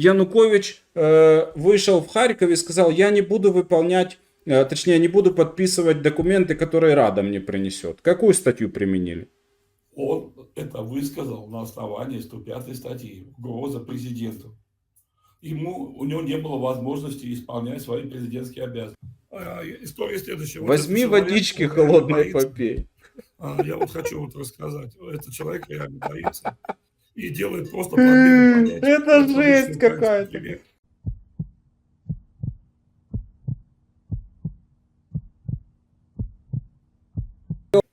Янукович э, вышел в Харьков и сказал, я не буду выполнять, э, точнее, не буду подписывать документы, которые Рада мне принесет. Какую статью применили? Он это высказал на основании 105 статьи угроза президенту. Ему, у него не было возможности исполнять свои президентские обязанности. А, история следующая. Вот Возьми человек, водички холодной попей. А, Я вот хочу вот рассказать. Этот человек реально боится и делает просто понятий. Это жесть какая-то.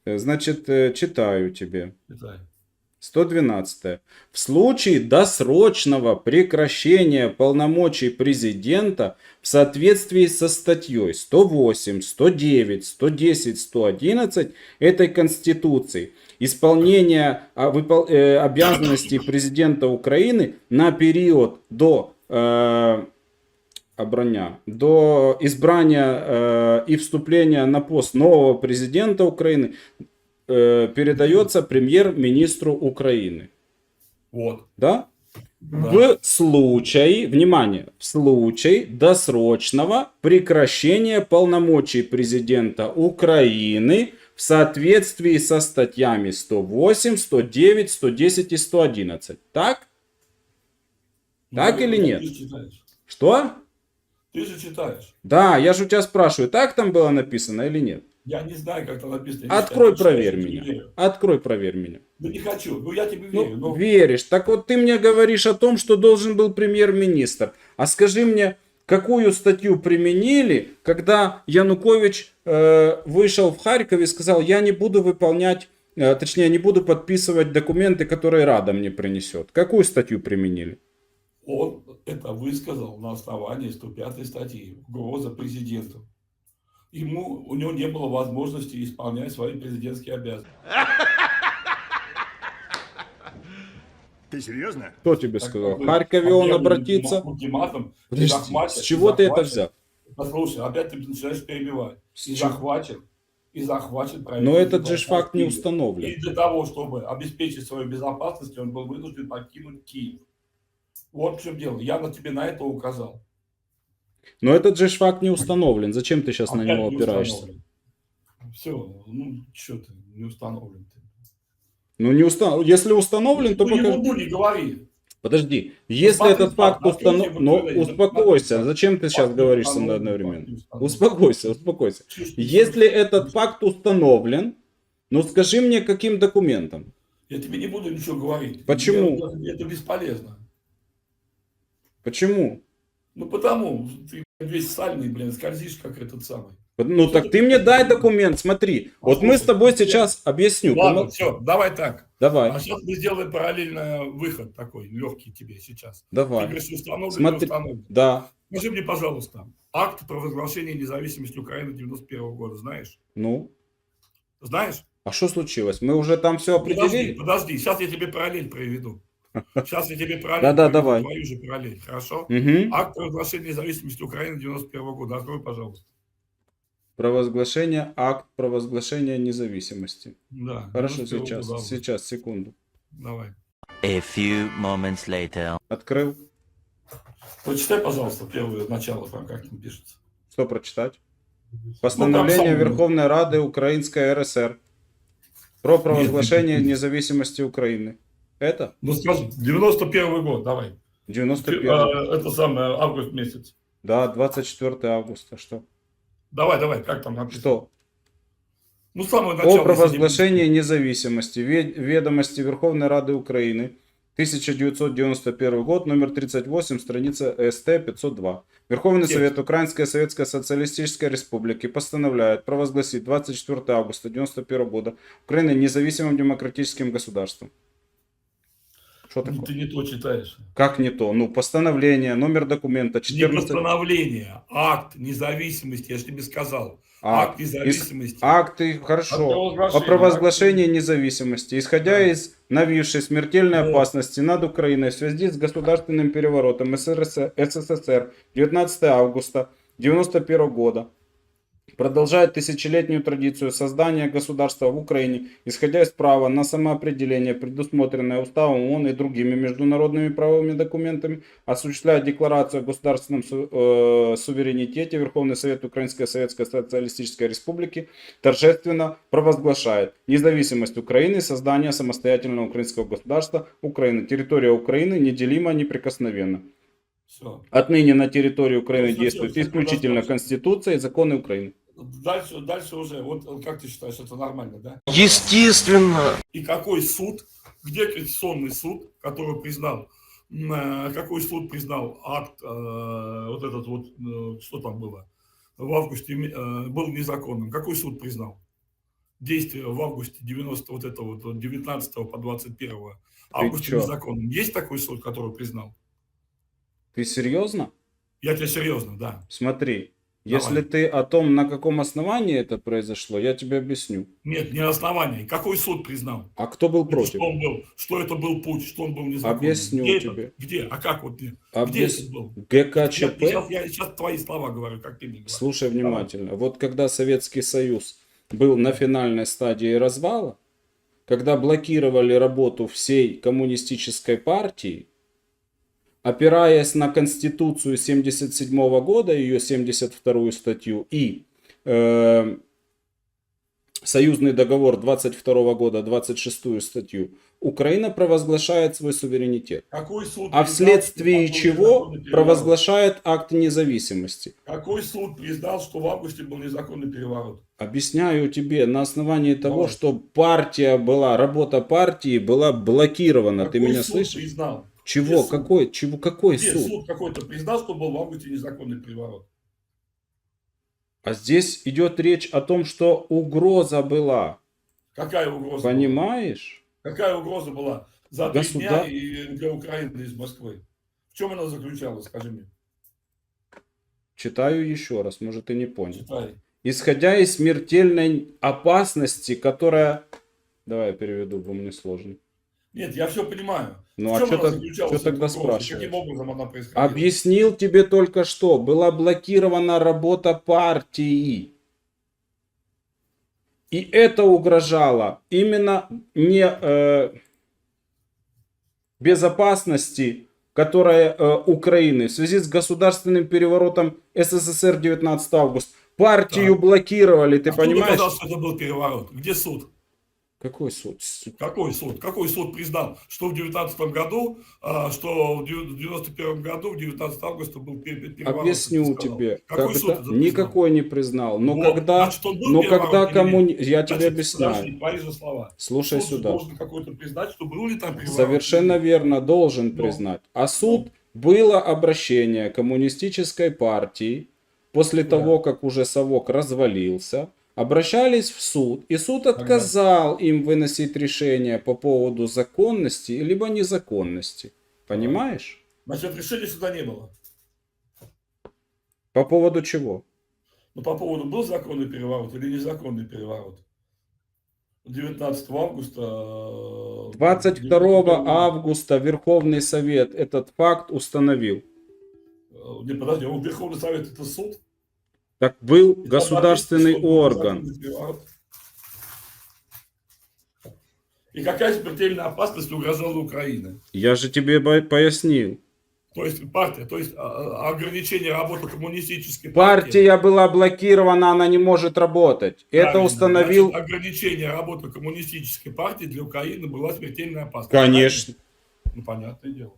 Значит, э, читаю тебе. Читай. 112. В случае досрочного прекращения полномочий президента в соответствии со статьей 108, 109, 110, 111 этой Конституции исполнение а, э, обязанностей президента Украины на период до э, оброня, до избрания э, и вступления на пост нового президента Украины э, передается премьер-министру Украины. Вот. Да? Да. В случае, внимание, в случае досрочного прекращения полномочий президента Украины в соответствии со статьями 108, 109, 110 и 111. Так? Так Ну, или нет? Что? Ты же читаешь. Да, я же у тебя спрашиваю, так там было написано или нет? Я не знаю, как там написано. Открой, проверь я тебе меня. верю. Открой, проверь меня. Ну не хочу. Ну я тебе Ну, верю. но веришь. Так вот ты мне говоришь о том, что должен был премьер-министр. А скажи мне, какую статью применили, когда Янукович э, вышел в Харьков и сказал, я не буду выполнять, э, точнее, не буду подписывать документы, которые Рада мне принесет. Какую статью применили? он это высказал на основании 105 статьи угроза президенту. Ему, у него не было возможности исполнять свои президентские обязанности. Ты серьезно? Кто тебе Так, сказал? В Харькове он обратится. Ультиматум. Подожди, с чего ты это взял? Послушай, опять ты начинаешь перебивать. И захвачен. И захвачен Но этот же факт не установлен. И для того, чтобы обеспечить свою безопасность, он был вынужден покинуть Киев. Вот в чем дело. Я на тебе на это указал. Но этот же факт не установлен. Зачем ты сейчас на Опять него не опираешься? Все, ну что ты, не установлен ты. Ну не установлен. Если установлен, то Ну, ерунду не говори. Подожди, если смотри, этот факт установлен... Ну, смотри, успокойся, зачем ты сейчас говоришь со мной одновременно? Успокойся, успокойся. Если этот факт установлен, ну скажи мне, каким документом? Я тебе не буду ничего говорить. Почему? Это бесполезно. Почему? Ну потому, ты весь сальный, блин, скользишь, как этот самый. Ну так ты мне дай документ, смотри. Вот мы с тобой сейчас объясню. Ладно, все, давай так. Давай, А сейчас мы сделаем параллельно выход такой, легкий тебе сейчас. Ты давай. говоришь, установлен, Смотри. установлен. Да, Скажи мне, пожалуйста, акт провозглашения независимости Украины 91 года знаешь? ну. Знаешь? А что случилось? Мы уже там все Подожди, определили? подожди, сейчас я тебе параллель проведу. Сейчас я тебе параллель Да-да, проведу, давай. твою же параллель, хорошо? Угу. Акт провозглашения независимости Украины 91 года. Открой, пожалуйста. Провозглашение, акт провозглашения независимости. Да. Хорошо, 91 сейчас, года. сейчас, секунду. Давай. A few moments later. Открыл. Прочитай, пожалуйста, первое начало, там как там пишется. Что прочитать? Постановление самое. Верховной Рады Украинской РСР про провозглашение нет. независимости Украины. Это Ну скажи, 91 год, давай. 91 А, Это самое, август месяц. Да, 24 августа. Что? Давай, давай, как там написано? Что? Ну, самое начало. О провозглашении независимости. Ве- Ведомости Верховной Рады Украины. 1991 год, номер 38, страница СТ 502. Верховный Текст. Совет Украинской Советской Социалистической Республики постановляет провозгласить 24 августа 1991 года Украину независимым демократическим государством. Что Ну, такое? ты не то читаешь. Как не то? Ну, постановление, номер документа Не 14... постановление, акт независимости, я же тебе сказал. А, акт независимости. Акты, хорошо. О провозглашении независимости, исходя Да. из нависшей смертельной Вот. опасности над Украиной в связи с государственным переворотом СССР 19 августа 91 года. Продолжает тысячелетнюю традицию создания государства в Украине, исходя из права на самоопределение, предусмотренное Уставом ООН и другими международными правовыми документами, осуществляя декларацию о государственном су- э, суверенитете, Верховный Совет Украинской Советской Социалистической Республики торжественно провозглашает независимость Украины и создание самостоятельного украинского государства Украины. Территория Украины неделима, неприкосновенна. Все. Отныне на территории Украины Ну, действует зачем? исключительно Зачем? Конституция и законы Украины. Дальше, дальше уже, вот как ты считаешь, это нормально, да? Естественно. И какой суд, где Конституционный суд, который признал, э, какой суд признал акт, э, вот этот вот, э, что там было, в августе был незаконным? Какой суд признал? Действие в августе 90 вот этого вот от 19 по 21 августа незаконным. Есть такой суд, который признал? Ты серьезно? Я тебе серьезно, да. Смотри, Давай. если ты о том, на каком основании это произошло, я тебе объясню. Нет, не основание. Какой суд признал? А кто был Это против? Что он был? Что это был путь? Что он был незаконным? Объясню Где тебе. Это? Где? А как вот? Где Объяс- это был? ГКЧП? Я, сейчас, я сейчас твои слова говорю, как ты мне говоришь. Слушай внимательно. Вот когда Советский Союз был на финальной стадии развала, когда блокировали работу всей коммунистической партии, опираясь на Конституцию 77 года, ее 72 статью и э, Союзный договор 22 года, 26 статью, Украина провозглашает свой суверенитет. Какой суд А вследствие чего провозглашает акт независимости. Какой суд признал, что в августе был незаконный переворот? Объясняю тебе на основании того, Давай. что партия была, работа партии была блокирована. Какой Ты меня суд слышишь? признал? Чего? Суд? Какой? Чего? Какой Где суд? суд какой-то признал, что был в августе незаконный переворот? А здесь идет речь о том, что угроза была. Какая угроза? Понимаешь? Была? Какая угроза была за три Государ- дня и для Украины из Москвы? В чем она заключалась, скажи мне? Читаю еще раз, может ты не понял. Читай. Исходя из смертельной опасности, которая... Давай я переведу, бо мне сложно. Нет, я все понимаю. Ну, а она то- чё тогда спрашиваешь? Каким образом она происходила? Объяснил тебе только что. Была блокирована работа партии. И это угрожало именно не э, безопасности, которая э, Украины в связи с государственным переворотом СССР 19 августа. Партию Так. блокировали, ты А кто понимаешь? доказал, что это был переворот? Где суд? Какой суд? Какой суд? Какой суд признал, что в 19 году, а, что в дев- в 91 году, в 19 августа был пе- пе- переворот? Объясню тебе. Какой суд Когда... это признал? Никакой не признал. Но Вот, когда, значит, но когда кому... Я тебе Значит, объясняю. подожди, твои же слова. Слушай Суд сюда. должен какой-то признать, что был ли там переворот. Совершенно верно, должен Ну. признать. А суд было обращение коммунистической партии после Да. того, как уже совок развалился, обращались в суд, и суд отказал им выносить решение по поводу законности либо незаконности. Понимаешь? Значит, решения суда не было. По поводу чего? Ну, по поводу, был законный переворот или незаконный переворот. 19 августа... э, 22 91 августа Верховный Совет этот факт установил. э, Не, подожди, Верховный Совет это суд? Так был государственный орган. И какая смертельная опасность угрожала Украине? Я же тебе пояснил. То есть партия, то есть а, а, ограничение работы коммунистической партии. Партия была блокирована, она не может работать. Это Правильно. установил... Значит, ограничение работы коммунистической партии для Украины была смертельная опасность. Конечно. Ну, понятное дело.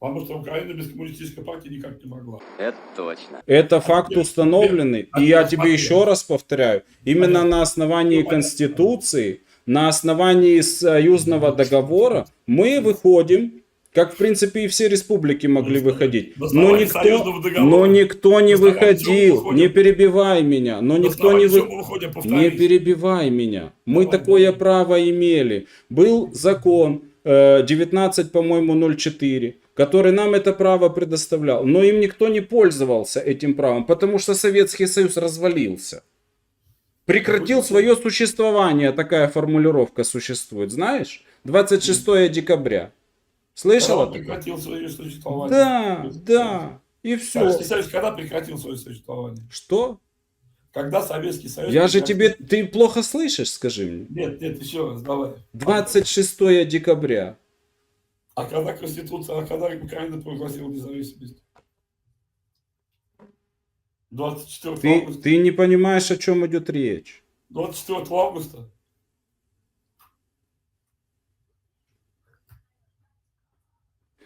Потому что Украина без коммунистической партии никак не могла. Это точно. Это факт установленный. И я тебе еще раз повторяю. Именно Понятно. на основании Ну, понятно. Конституции, на основании союзного договора мы выходим, как в принципе и все республики могли выходить. Но никто, но никто не выходил. Не перебивай меня. Но никто не вы... Не перебивай меня. Мы Давай, такое давай. право имели. Был закон э, 19, по-моему, 04, который нам это право предоставлял. Но им никто не пользовался этим правом, потому что Советский Союз развалился. Прекратил свое существование. Такая формулировка существует. Знаешь? 26 декабря. Слышал Когда прекратил свое существование? Да, да. И Советский все. Союз когда прекратил свое существование? Что? Когда Советский Союз... Я же тебе... Ты плохо слышишь, скажи мне. Нет, нет, еще раз, давай. 26 декабря. А когда Конституция, а когда Украина провозгласила независимость? 24 Ты, августа. ты не понимаешь, о чем идет речь. 24 августа.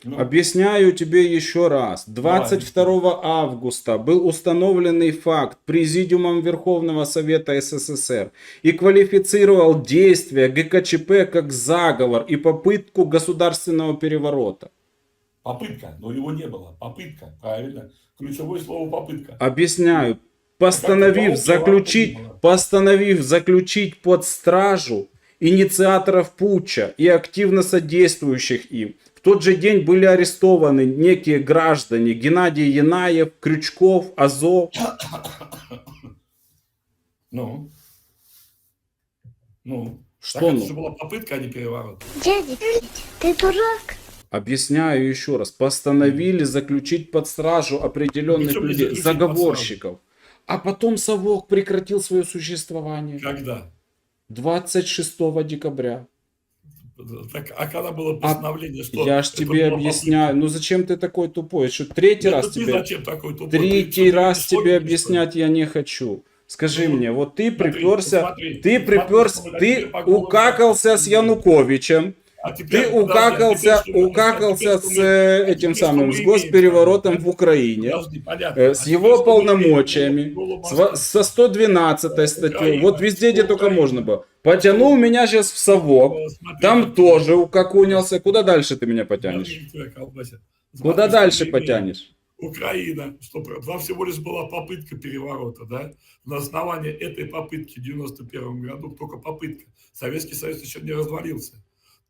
Ну, Объясняю тебе еще раз. 22 августа был установленный факт Президиумом Верховного Совета СССР и квалифицировал действия ГКЧП как заговор и попытку государственного переворота. попытка, но его не было. Попытка, правильно. Ключевое слово попытка. Объясняю. А Постановив заключить, постановив заключить под стражу инициаторов путча и активно содействующих им. В тот же день были арестованы некие граждане Геннадий Янаев, Крючков, Азов. Ну. Ну. Что так это ну? же была попытка, а не переворот. Дядя ты дурак? Объясняю еще раз. Постановили заключить под стражу определенных Причем людей, заговорщиков. А потом совок прекратил свое существование. Когда? 26 декабря. Так, а когда было постановление, что... Я ж тебе объясняю. Ну зачем ты такой тупой? Что третий попытка? раз Это ты тебе... зачем такой тупой? Ты Третий что, раз не тебе объяснять я не хочу. Скажи Ну, мне, вот ты приперся, смотри, ты приперся, смотри, ты по голову укакался с. Януковичем, А теперь, ты а укакался, теперь а укакался теперь с мы- э, а этим самым, мы с госпереворотом в Украине, Подожди, понятно. э, А с теперь его полномочиями, с со 112 статьей, вот везде, где только Украина. можно было. Потянул меня сейчас в совок, смотри, там тоже укакунился. Куда дальше ты меня потянешь? Куда дальше потянешь? Украина, что там всего лишь была попытка переворота, да? На основании этой попытки в 91 году, только попытка, Советский Союз еще не развалился.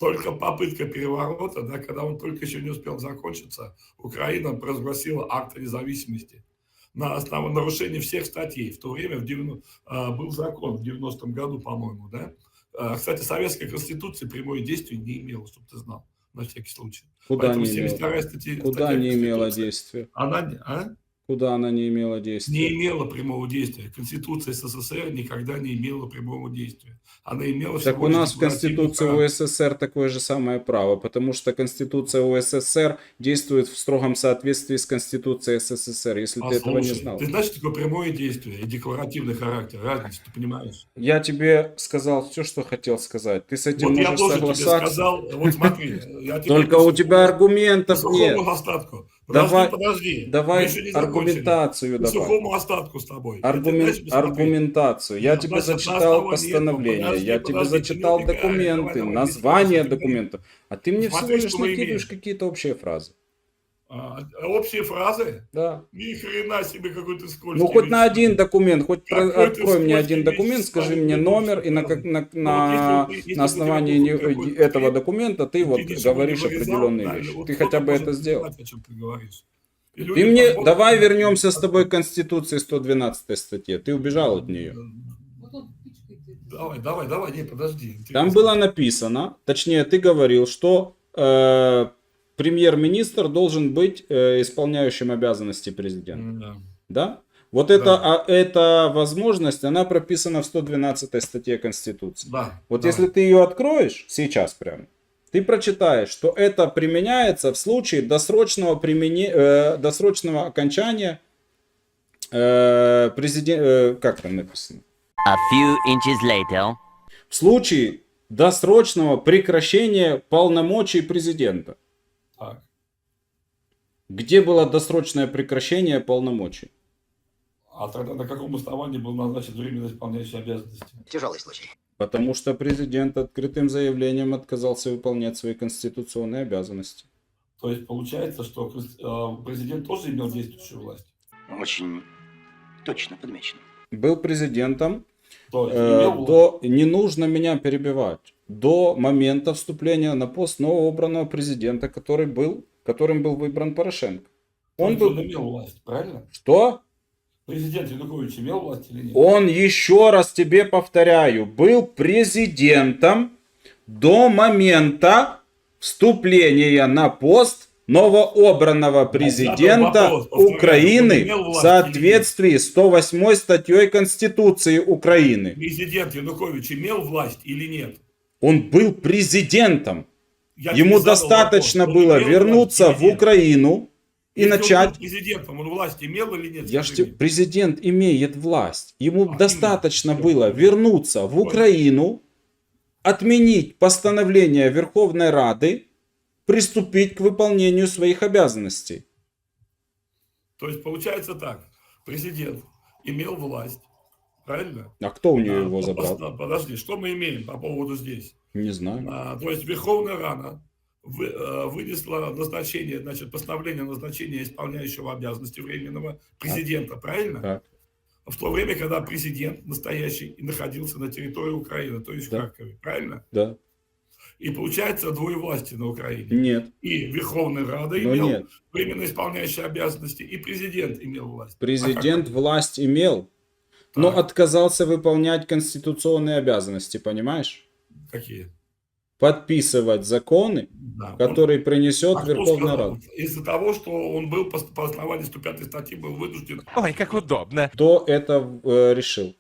Только попытка переворота, да, когда он только еще не успел закончиться, Украина провозгласила акт независимости на основе нарушения всех статей. В то время в 90 а, был закон в 90-м году, по-моему, да? А, Кстати, Советская Конституция прямое действие не имела, чтобы ты знал, на всякий случай. Куда Поэтому не имела? 72 статья, Куда статья не имела действия? Она, а? Куда она не имела не действия? имела прямого действия. Конституция СССР никогда не имела прямого действия. Она имела Так у нас в Конституции характер. УССР такое же самое право, потому что Конституция УССР действует в строгом соответствии с Конституцией СССР, если ты этого не знал. Ты знаешь, такое прямое действие и декларативный характер? Разницу, ты понимаешь? Я тебе сказал все, что хотел сказать. Ты с этим вот я можешь тебе согласаться. сказал, вот смотри. я тебе Только у тебя аргументов нет. Давай- Подожди. Давай аргументацию давай. сухому остатку с тобой. Аргумен-. Аргументацию. Я тебе зачитал постановление, подожди, я тебе зачитал документы, название документов. А ты мне всего лишь накидываешь какие-то общие фразы. А, общие фразы? Да. Ни хрена себе какой ты скользкий. Ну, хоть на один документ, хоть про- открой мне один документ, личность, скажи мне номер, и на, на, Ну, вот на, если ты- если на основании не- какой-то этого документа ты вот говоришь определенные да, вещи. вот Ты хотя бы это сделал. понимать, о чем ты говоришь. И мне, позволят- давай вернемся с тобой к Конституции 112 статье. Ты убежал от нее. Давай, давай, давай, не, подожди. Там было написано, точнее, ты говорил, что э, премьер-министр должен быть э, исполняющим обязанности президента. Да. Да? Вот это, а, эта возможность, она прописана в 112 статье Конституции. Да. Вот давай. если ты ее откроешь сейчас прямо, ты прочитаешь, что это применяется в случае досрочного, примени- э, досрочного окончания э, президен- э, как там написано? A few inches later. В случае досрочного прекращения полномочий президента. Так. Где было досрочное прекращение полномочий? А тогда на каком основании был назначен временно исполняющий обязанности? Тяжелый случай. Потому что президент открытым заявлением отказался выполнять свои конституционные обязанности. То есть получается, что э, президент тоже имел действующую власть? Очень точно подмечено. Был президентом, То есть э, до, не нужно меня перебивать, до момента вступления на пост новообранного президента, который был, которым был выбран Порошенко. Он есть был... он имел власть, правильно? Что? Президент Янукович имел власть или нет? Он, еще раз тебе повторяю, был президентом до момента вступления на пост новообранного президента Украины он в соответствии с 108 статьей Конституции Украины. Президент Янукович имел власть или нет? Он был президентом. Я Ему достаточно вопрос. Он было вернуться в? Украину и Если он начать... был президентом, он власть имел или нет? Я ж мне. президент имеет власть. Ему А, достаточно именно. было вернуться в Украину, отменить постановление Верховной Рады, приступить к выполнению своих обязанностей. То есть получается так. Президент имел власть. Правильно? А кто у нее А, его забрал? по- Подожди, что мы имеем по поводу здесь? Не знаю. А, то есть Верховная Рада вы- э, вынесла назначение, значит, постановление назначения исполняющего обязанности временного президента, правильно? Так. В то время, когда президент настоящий находился на территории Украины, то есть Да. в Харькове, правильно? Да. И получается двое власти на Украине. Нет. И Верховная Рада Но имел нет. временно исполняющий обязанности, и президент имел власть. Президент А власть имел, но Так. отказался выполнять конституционные обязанности, понимаешь? как- какие? Подписывать законы, Да. которые принесет А Верховная? Рада. Из-за того, что он был по, по основанию 105 статьи был вынужден Ой, как удобно. Кто это э, решил?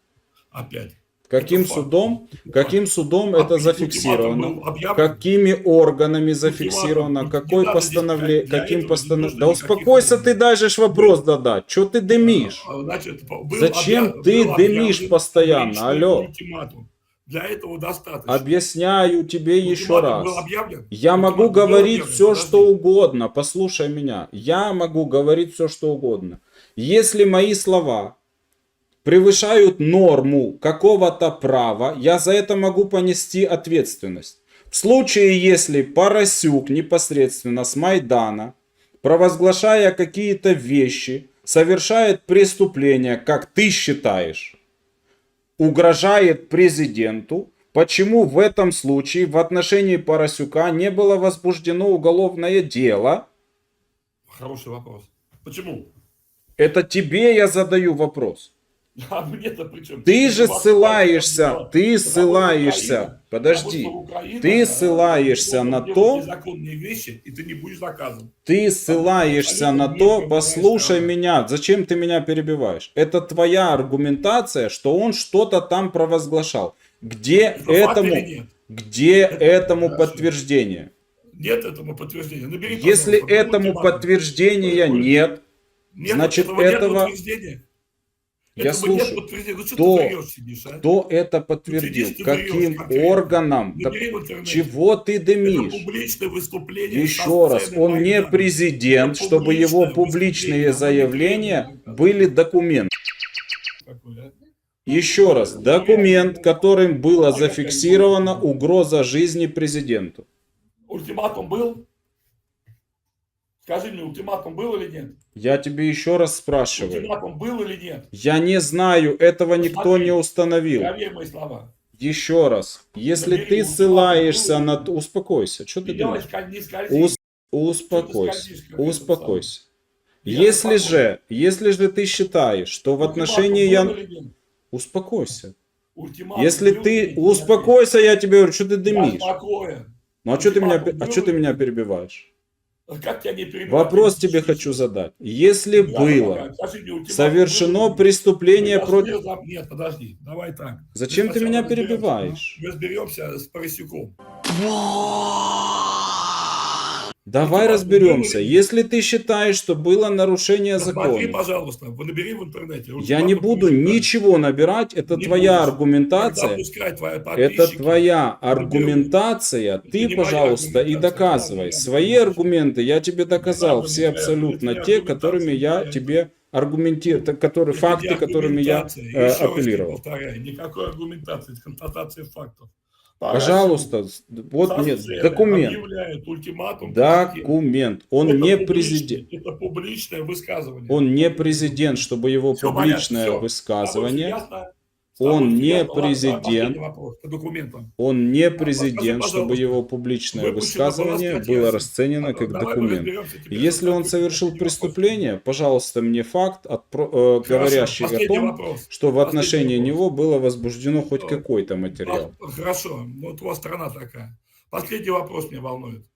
опять. Каким Это факт. судом? Это Каким судом А это зафиксировано? объявлен? Какими органами зафиксировано? Какой постановление? Каким постановлением? Да успокойся, ты даже ж вопрос задать. Че ты дымишь? А, Значит, был Зачем ты дымишь постоянно? Алло. Для этого достаточно. Объясняю тебе еще Ультиматум был раз. Я Ультиматум могу говорить все, Подожди. что угодно. Послушай меня. Я могу говорить все, что угодно. Если мои слова превышают норму какого-то права, я за это могу понести ответственность. В случае, если Поросюк непосредственно с Майдана, провозглашая какие-то вещи, совершает преступление, как ты считаешь, угрожает президенту, почему в этом случае в отношении Поросюка не было возбуждено уголовное дело? Хороший вопрос. Почему? Это тебе я задаю вопрос. А мне-то при чем? Ты же ссылаешься, ты ссылаешься, подожди, ты ссылаешься на то- Незаконные вещи, и ты не будешь наказан. ты ссылаешься на то, послушай меня, зачем ты меня перебиваешь? Это твоя аргументация, что он что-то там провозглашал. Где факт этому, где этому подтверждение? Нет этому подтверждения. Набери, Если этому подтверждения нет, Нет, значит, этого. Я нет слушаю. Ну Кто- врешь сидишь, а? кто это подтвердил? сидишь, врешь Каким конкретно. органом? Да. Чего ты Это дымишь? Еще раз, он не президент, Это чтобы его публичные заявления были документ. Еще раз, документ, которым была зафиксирована угроза жизни президенту. Ультиматум был? Скажи мне, ультиматум был или нет? Я тебе еще раз спрашиваю. Ультиматум был или нет? Я не знаю, этого никто Смотри, не установил. Мои слова. Еще раз, если Набери ты ссылаешься на... Успокойся, что ты думаешь? Ус- Успокойся, успокойся. Если же, если же ты считаешь, что в отношении я... Успокойся. Ультиматум Если ты... Успокойся, я тебе говорю, что ты дымишь. Ну а что ты меня, а что ты меня перебиваешь? Как тебя не? Вопрос Ты тебе хочу задать. Если Да, было ультиматум совершено преступление Мы против... разоб- Нет, подожди, давай так. Зачем ты сначала меня разберемся- перебиваешь? Разберемся с Поросюком. Давай разберемся. Если ты считаешь, что было нарушение Посмотри, закона, пожалуйста, набери в интернете. я не буду ничего набирать. Это Не твоя будешь. аргументация. Пускай твои Это подписчики твоя аргументация. Это Ты, не моя пожалуйста, и аргументация, доказывай. это Свои аргументы я тебе доказал. Это Все абсолютно те, которыми я твоя. тебе аргументирую, которые, Это факты, которыми я аргументация. э, Еще раз тебе апеллировал. повторяю, никакой аргументации, это констатация фактов. Пожалуйста, вот нет, документ. ультиматум. Документ. Он Это не президент. Это публичное высказывание. Он не президент, чтобы его понятно, публичное всё. высказывание. С Он не президент. Он не президент, чтобы его публичное высказывание было расценено как документ. Если он совершил преступление, пожалуйста, мне факт, отпро- э, говорящий о том, что в отношении него было возбуждено хоть Э, какой-то материал. А, Хорошо, вот у вас страна такая. Последний вопрос меня волнует.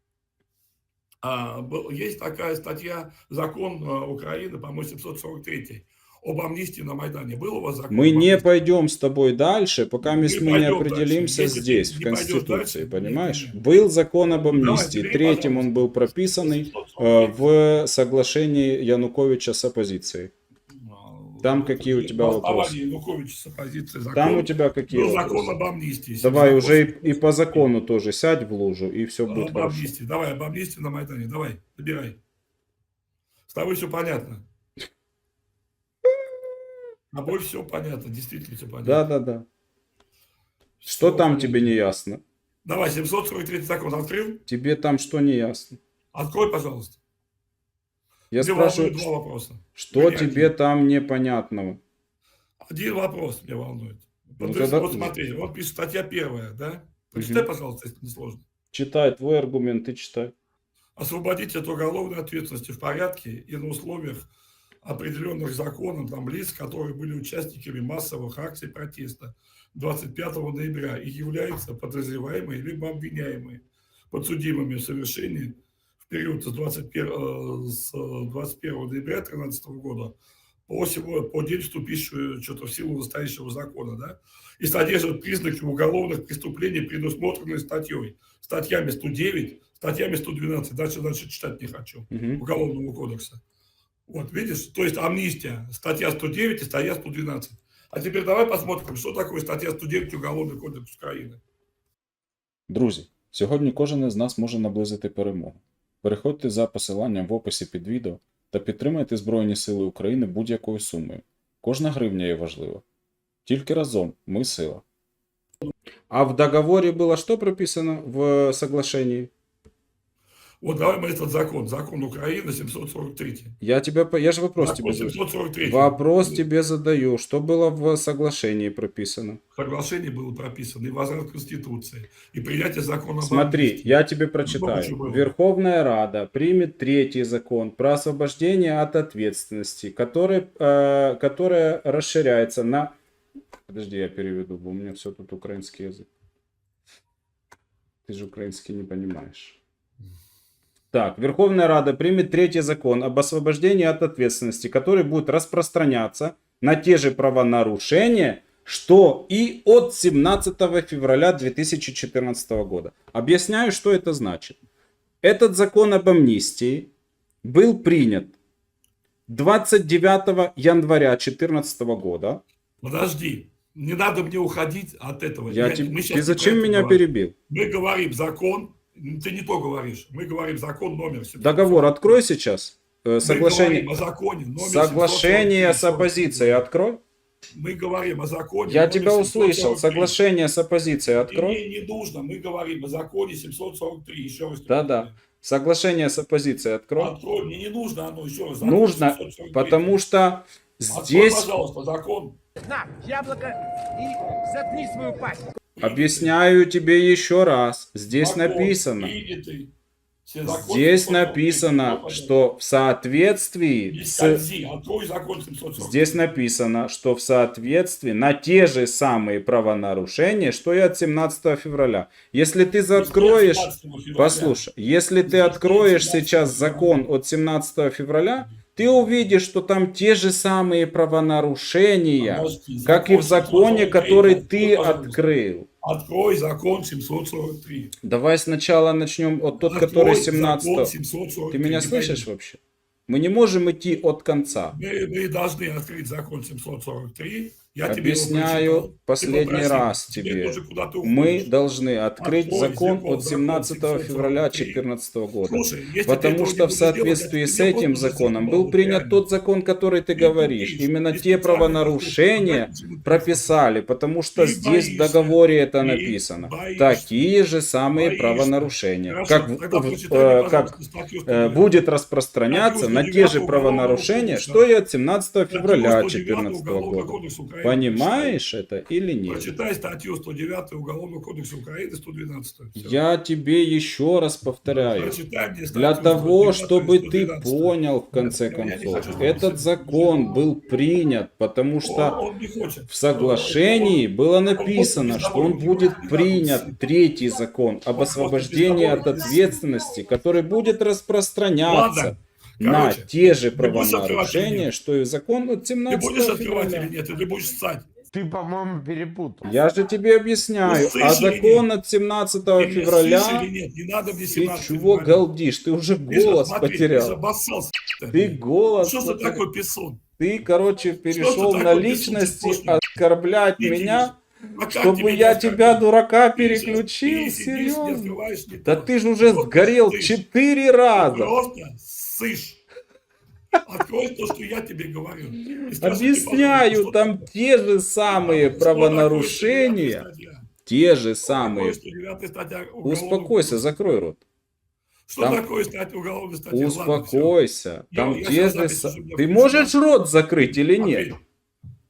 А, есть такая статья, закон э, Украины, по-моему, 743 об амнистии на Майдане. Был у вас закон? Мы не пойдем с тобой дальше, пока мы, не пойдем определимся дальше. Если здесь, в не пойдешь Конституции, дальше, понимаешь? нет, нет. Был закон об Давай, амнистии, бери, третьим он пожалуйста. был прописанный э, 743. в соглашении Януковича с оппозицией. А, Там какие у тебя вопросы? Януковича закон. Там у тебя какие Был закон вопросы? об амнистии. Давай 748. уже и, и по закону тоже сядь в лужу, и все будет Об хорошо. амнистии. Давай, об амнистии на Майдане. Давай, набирай. С тобой все понятно. С тобой все понятно, действительно все понятно. Да, да, да. Что Всё там тебе не ясно? Давай, 743 закон открыл. Тебе там что не ясно? Открой, пожалуйста. Я Мне спрашиваю, два вопроса. что понятия. тебе там непонятного? Один вопрос меня волнует. Вот, Ну, тогда- вот смотри, вот пишет статья первая, да? Прочитай, пожалуйста, если не сложно. Читай твой аргумент, ты читай. освободить от уголовной ответственности в порядке и на условиях определенных законом там, лиц, которые были участниками массовых акций протеста 25 ноября и являются подозреваемые либо обвиняемые подсудимыми в совершении в период с 21, э, с 21 ноября 2013 года по, сего, по день вступившего что-то в силу настоящего закона, да, и содержат признаки уголовных преступлений, предусмотренных статьей, статьями 109, статьями 112, дальше, дальше читать не хочу, Мгм. Уголовного кодекса. Вот, видишь, то есть амнистия, статья 109 и статья 112. А теперь давай посмотрим, что такое статья 109 Уголовный кодекс України. Друзі, сьогодні кожен із нас може наблизити перемогу. Переходьте за посиланням в описі під відео та підтримайте Збройні Сили України будь-якою сумою. Кожна гривня є важлива. Тільки разом ми сила. А в договорі було що прописано в соглашении? Вот давай мы этот закон, закон Украины 743. Я тебе, я же вопрос закон тебе задаю. 743. Вопрос тебе задаю. Что было в соглашении прописано? В соглашении было прописано и возврат Конституции, и принятие закона об Смотри, амнистии. я тебе прочитаю. было. Верховная Рада примет третий закон про освобождение от ответственности, который, э, которая расширяется на... Подожди, я переведу, у меня все тут украинский язык. Ты же украинский не понимаешь. Так, Верховная Рада примет третий закон об освобождении от ответственности, который будет распространяться на те же правонарушения, что и от 17 февраля 2014 года. Объясняю, что это значит. Этот закон об амнистии был принят 29 января 2014 года. Подожди, не надо мне уходить от этого. Я Я- тебе- Ты зачем меня говорим. перебил? Мы говорим закон, ты не то говоришь, мы говорим закон номер 743. Договор открой сейчас. Э, Мы Соглашение, говорим о законе номер соглашение с 743. оппозицией открой. Мы говорим о законе Я тебя услышал. 743. Соглашение с оппозицией открой. Мне не нужно, мы говорим о законе 743. Еще раз. Да-да. Соглашение с оппозицией открой. Открой, мне не нужно оно еще раз. Закон Нужно, 743. потому что Открой, здесь пожалуйста, закон. На, яблоко и заткни свою пасть. Объясняю тебе еще раз. Здесь написано. Здесь 743. написано, что в соответствии с... 743. Здесь написано, что в соответствии на те же самые правонарушения, что и от 17 февраля. Если ты откроешь... 17 февраля. Послушай, если ты откроешь 17 сейчас закон от 17 февраля, ты увидишь, что там те же самые правонарушения, Подожди, как и в закон законе, 743, который ты открыл. Открой закон 743. Давай сначала начнем от тот, Открой который закон 17 743. Ты меня слышишь вообще? Мы не можем идти от конца. Мы, мы должны открыть закон 743. Я тебе Объясняю. Ты последний раз тебе. Мы должны открыть Открой закон от 17 закон февраля 743. 2014 года. Слушай, Потому что в соответствии с тебе этим законом был принят тот закон, который ты говоришь. Именно те правонарушения прописали, потому что здесь в договоре это написано. Такие же самые правонарушения. Как, э, как э, 109. будет распространяться на те же 109 правонарушения, что и от 17 Статью февраля 109 2014 Уголовного года. Понимаешь это или нет? Прочитай статью 109 Уголовного кодекса Украины, 112. Всё. Я тебе еще раз повторяю. Прочитай мне Для того, 109 и чтобы ты 112. понял, в конце не концов, хочу, этот закон был принят, потому что не в соглашении было написано, что он будет не принят третий закон об освобождении от ответственности, который будет распространяться Ладно. на Короче, те же ты правонарушения, нет? что и закон от Ты 17 будешь открывать февраля. или нет? Или будешь ссать? Ты, по-моему, перепутал. Я же тебе объясняю, Ну, а закон от 17 Или февраля... или нет? Не надо мне Ты 17 чего февраля. галдишь? Ты уже Ты же, голос смотри, Ты потерял. Ты голос Что за потерял. такой писун? Ты, короче, перешел ты на личности оскорблять Иди, меня, А чтобы я тебя, дурака, Ты переключил? ты Серьезно? Да ты же уже Вот сгорел ты. четыре раза. Просто сышь. Открой то, что я тебе говорю. Объясняю, пожалуйста, там те же самые такое правонарушения. 109 статья? Те же самые. такое 109 статья Уголовного Успокойся, закрой рот. Что там- такое статья уголовной? Ладно, всё. Успокойся. Я- Там я те сейчас же... запись Ты можешь рот закрыть или нет? Ответь.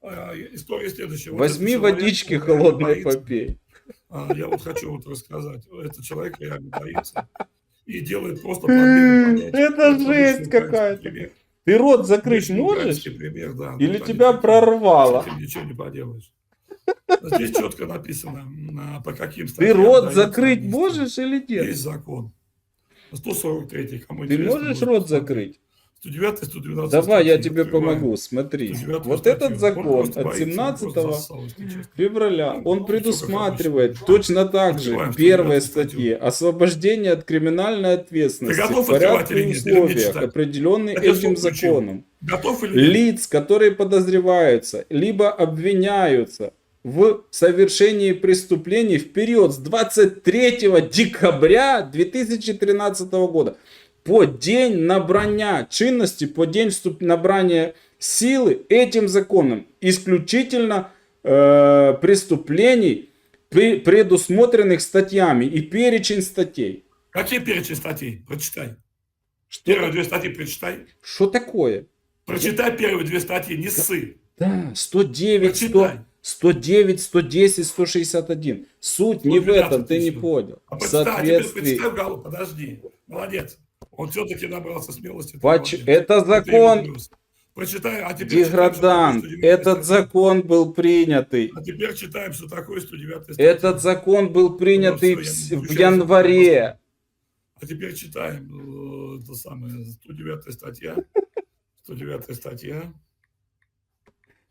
А, История следующая. Возьми водички холодной попей. А, Я вот хочу вот рассказать. Этот человек реально боится и делает просто. Это жесть какая-то. Ты рот закрыть можешь? Пример, да. Или Ну, тебя так, прорвало? Ничего не поделаешь. Здесь четко написано, на- по каким Ты статьям рот дается закрыть можешь или нет? Есть закон. 143 кому Ты можешь рот закрыть? 109 112 Давай, я тебе открываем. помогу. Смотри. 109 Вот статью. этот Он закон от боится, он 17 просто зассал, если честно. февраля, Ну, он ну, предусматривает точно так же в первой 109 статью. статье освобождение от криминальной ответственности в порядке и условиях, что этим законом. Готов или нет? Лиц, которые подозреваются, либо обвиняются в совершении преступлений в период с 23 декабря 2013 года по день набрания чинности, по день вступ... набрания силы этим законом исключительно э, преступлений, при- предусмотренных статьями и перечень статей. Какие перечень статей? Прочитай. Что, Первые две статьи прочитай. что такое? Прочитай первые две статьи, не ссы. Да, 109, 100, Прочитай. 109, 110, 161. Суть не в 112 этом, ты не понял. А В соответствии... голову, подожди. Молодец. Он все-таки набрался смелости. Поч-. Это закон плюс. Прочитай, а теперь деградант. читаем, что такое 109 Этот закон был принятый. А теперь читаем, что такое 109 статья. Этот закон был принятый Ну, в, в январе. А теперь читаем э, то самое, 109 статья. 109 статья.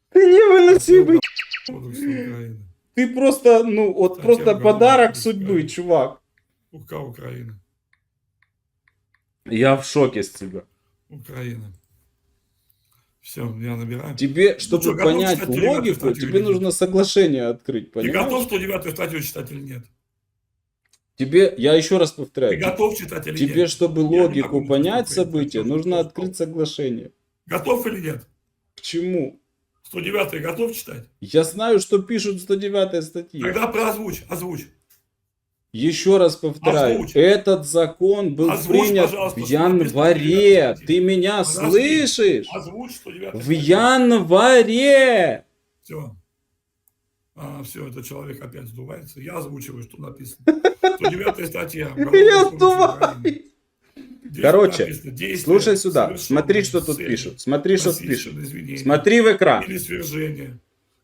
Ты невыносимый. Ты просто, ну, вот Статья просто подарок судьбы, чувак. УК Украины. Я в шоке с тебя. Украина. Все, я набираю. Тебе, чтобы что, готов понять логику, тебе нужно соглашение открыть, Ты понимаешь? готов 109 статью читать или нет? Тебе, я еще раз Ты повторяю, готов читать или тебе, нет? чтобы Я не логику могу понять события, нужно готов. открыть соглашение. Готов или нет? К чему? 109 готов читать? Я знаю, что пишут 109 статьи. Тогда проозвучь, озвучь. Еще раз повторяю, Озвучь. этот закон был Озвучь, принят в январе. 109 статье. Ты меня Подожди. слышишь? Озвучь 109 В январе. Все. А, все, этот человек опять сдувается. Я озвучиваю, что написано. 109 статья. Я сдуваюсь. Короче, Слушай сюда, смотри, что тут пишут. Смотри, что тут пишут. Смотри в экран. Или свержения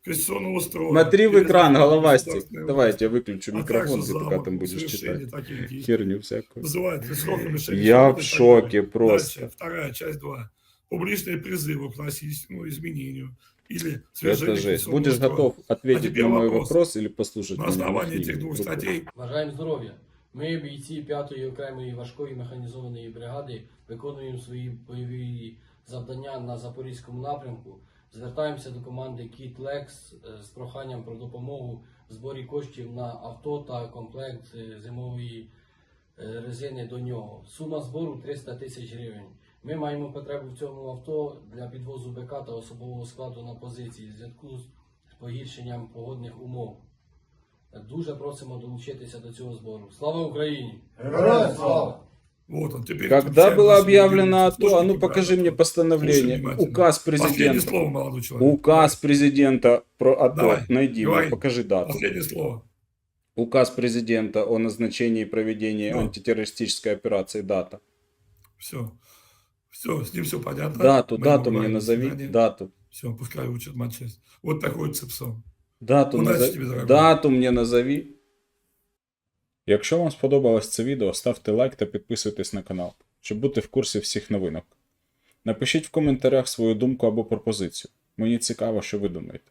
конституционного строя. Смотри в или экран, закона головастик. государственной Давай я власти, тебе выключу а микрофон, также ты пока замах, там будешь совершение читать таких действий. херню всякую. Называется сроком лишения Я свободы в и так шоке далее. просто. Дальше, вторая, часть 2. Публичные призывы к насильственному изменению или Это свержению жесть. конституционного Будешь строя. готов ответить теперь на мой вопрос. вопрос или послушать На меня основании фигню? этих двух Другую. статей Бажаємо здоров'я. Ми, бійці 5-ї окремої важкої механізованої бригади, виконуємо свої бойові завдання на Запорізькому напрямку. Звертаємося до команди Кіт Лекс з проханням про допомогу в зборі коштів на авто та комплект е, зимової е, резини до нього. Сума збору 300 тисяч гривень. Ми маємо потребу в цьому авто для підвозу БК та особового складу на позиції в зв'язку з погіршенням погодних умов. Дуже просимо долучитися до цього збору. Слава Україні! Героям слава! Вот он теперь. Когда отвечает было на свои объявлено вопросы. АТО, а Слушайте ну покажи внимательно. мне постановление. Слушай внимательно. Указ Последнее президента. слово, молодой человек. Указ президента про АТО. Давай, Найди говори. мне, покажи дату. Последнее слово. Указ президента о назначении и проведении Ну. антитеррористической операции. Дата. Все. Все, с ним все понятно. Дату, Мы ему дату мне говорим, до назови. свидания. Дату. Все, пускай учат матчасть. Вот такой цепсон. Дату, Удачі назови. тобі, дорогой. Дату мені назови. Якщо вам сподобалось це відео, ставте лайк та підписуйтесь на канал, щоб бути в курсі всіх новинок. Напишіть в коментарях свою думку або пропозицію. Мені цікаво, що ви думаєте.